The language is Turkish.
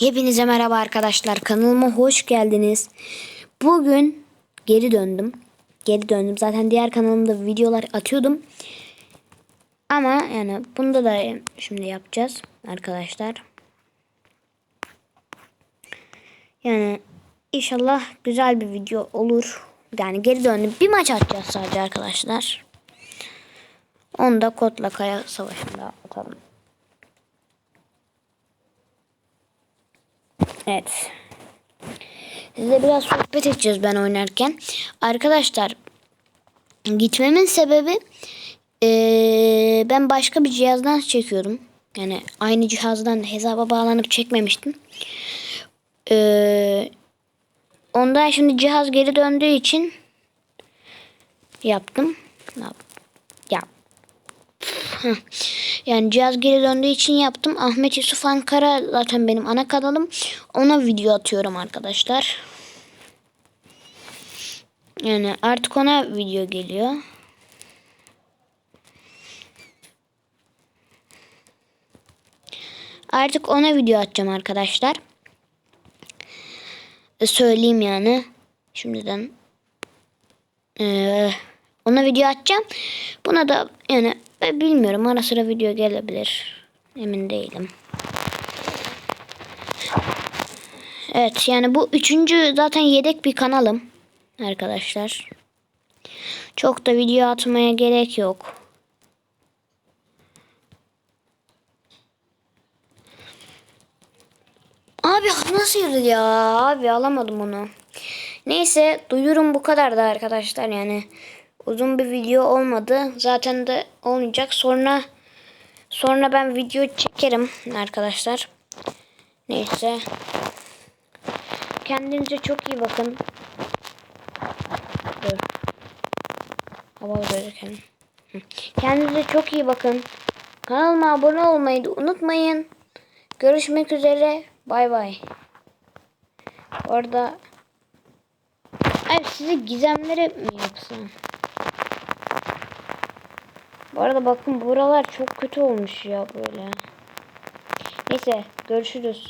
Hepinize merhaba arkadaşlar. Kanalıma hoş geldiniz. Bugün geri döndüm. Geri döndüm. Zaten diğer kanalımda videolar atıyordum. Ama yani bunda da şimdi yapacağız arkadaşlar. Yani inşallah güzel bir video olur. Yani geri döndüm. Bir maç atacağız sadece arkadaşlar. Onu da Kotla Kaya Savaşı'nda atalım. Evet. Size biraz sohbet edeceğiz ben oynarken. Arkadaşlar gitmemin sebebi eee, ben başka bir cihazdan çekiyorum. Yani aynı cihazdan hesaba bağlanıp çekmemiştim. Eee, ondan şimdi cihaz geri döndüğü için yaptım. Yap. Yap. Yani cihaz geri döndüğü için yaptım. Ahmet Yusuf Ankara zaten benim ana kanalım. Ona video atıyorum arkadaşlar. Yani artık ona video geliyor. Artık ona video atacağım arkadaşlar. E, Söyleyeyim yani. Şimdiden. Ee, ona video atacağım. Buna da yani ben bilmiyorum ara sıra video gelebilir. Emin değilim. Evet yani bu üçüncü zaten yedek bir kanalım. Arkadaşlar. Çok da video atmaya gerek yok. Abi nasıl ya? Abi alamadım onu. Neyse duyurum bu kadar da arkadaşlar yani. Uzun bir video olmadı. Zaten de olmayacak. Sonra sonra ben video çekerim arkadaşlar. Neyse. Kendinize çok iyi bakın. Dur. Havalı gözüken. Kendinize çok iyi bakın. Kanalıma abone olmayı da unutmayın. Görüşmek üzere. Bay bay. Orada Ay size gizemleri mi yapsam? Bu arada bakın buralar çok kötü olmuş ya böyle. Neyse görüşürüz.